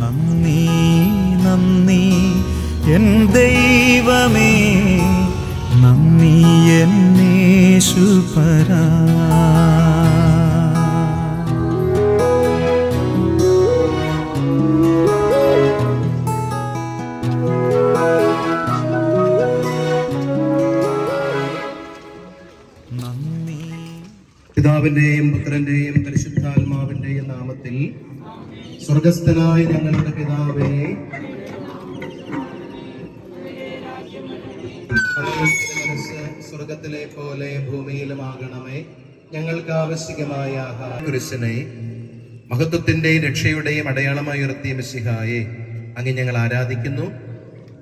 നന്ദി നന്ദി. എൻ ദൈവമേ നന്ദി എന്നേശുപരാ പിതാവിന്റെയും പുത്രന്റെയും പരിശുദ്ധാത്മാവിന്റെയും നാമത്തിൽ സ്വർഗസ്ഥനായ ഞങ്ങളുടെ പിതാവേ സ്വർഗത്തിലെ പോലെ ഭൂമിയിലുമാകണമേ. ഞങ്ങൾക്ക് ആവശ്യമായ പുരുഷനെ മഹത്വത്തിന്റെയും രക്ഷയുടെയും അടയാളമായി ഉയർത്തിയ മിശിഹായെ അങ്ങ് ഞങ്ങൾ ആരാധിക്കുന്നു.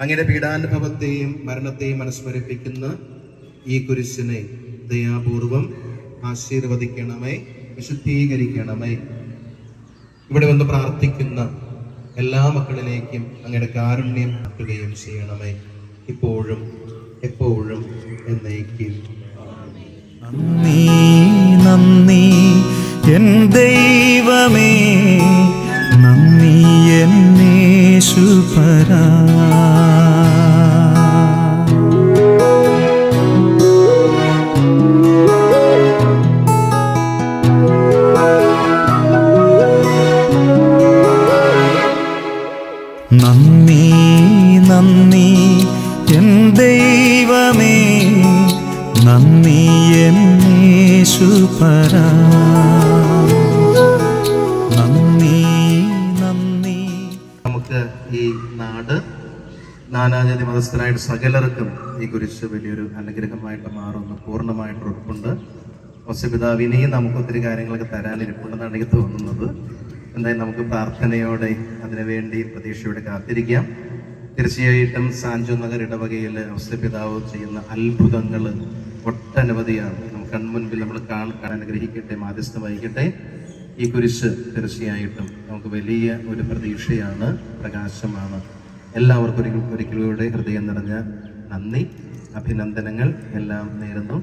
അങ്ങനെ പീഡാനുഭവത്തെയും മരണത്തെയും അനുസ്മരിപ്പിക്കുന്ന ഈ കുരിശിനെ ദയാപൂർവം ആശീർവദിക്കണമേ വിശുദ്ധീകരിക്കണമേ. ഇവിടെ വന്ന് പ്രാർത്ഥിക്കുന്ന എല്ലാ മക്കളിലേക്കും അങ്ങയുടെ കാരുണ്യം ആക്കുകയും ചെയ്യണമേ. ഇപ്പോഴും എപ്പോഴും എന്നേക്കും. നന്ദി നന്ദി എൻ ദൈവമേ. നന്ദി എന്നേശുപരാ നന്ദി നന്ദി എൻ ദൈവമേ. നന്ദി എന്നേശുപരാ നന്ദി നന്ദി. നമുക്ക് ഈ നാട് നാനാജാതി മതസ്ഥരായിട്ട് സകലർക്കും ഈ കുരിശ് വലിയൊരു അനുഗ്രഹമായിട്ട് മാറുന്നു. പൂർണമായിട്ട് ഉറപ്പുണ്ട്. ഒസപിതാവ് ഇനിയും നമുക്ക് ഒത്തിരി കാര്യങ്ങളൊക്കെ തരാനിരിപ്പുണ്ടെന്നാണ് എനിക്ക് തോന്നുന്നത്. എന്തായാലും നമുക്ക് പ്രാർത്ഥനയോടെ അതിനുവേണ്ടി പ്രതീക്ഷയോടെ കാത്തിരിക്കാം. തീർച്ചയായിട്ടും സാഞ്ചു നഗർ ഇടവകയിൽ അവസ്ഥപിതാവ് ചെയ്യുന്ന അത്ഭുതങ്ങൾ ഒട്ടനവധിയാണ്. നമുക്ക് കൺമുൻപിൽ നമ്മൾ കാണാൻ അനുഗ്രഹിക്കട്ടെ മാധ്യസ്ഥം വഹിക്കട്ടെ. ഈ കുരിശ് തീർച്ചയായിട്ടും നമുക്ക് വലിയ ഒരു പ്രതീക്ഷയാണ് പ്രകാശമാണ്. എല്ലാവർക്കും ഒരിക്കൽ ഒരിക്കലൂടെ ഹൃദയം നിറഞ്ഞ നന്ദി അഭിനന്ദനങ്ങൾ എല്ലാം നേരുന്നു.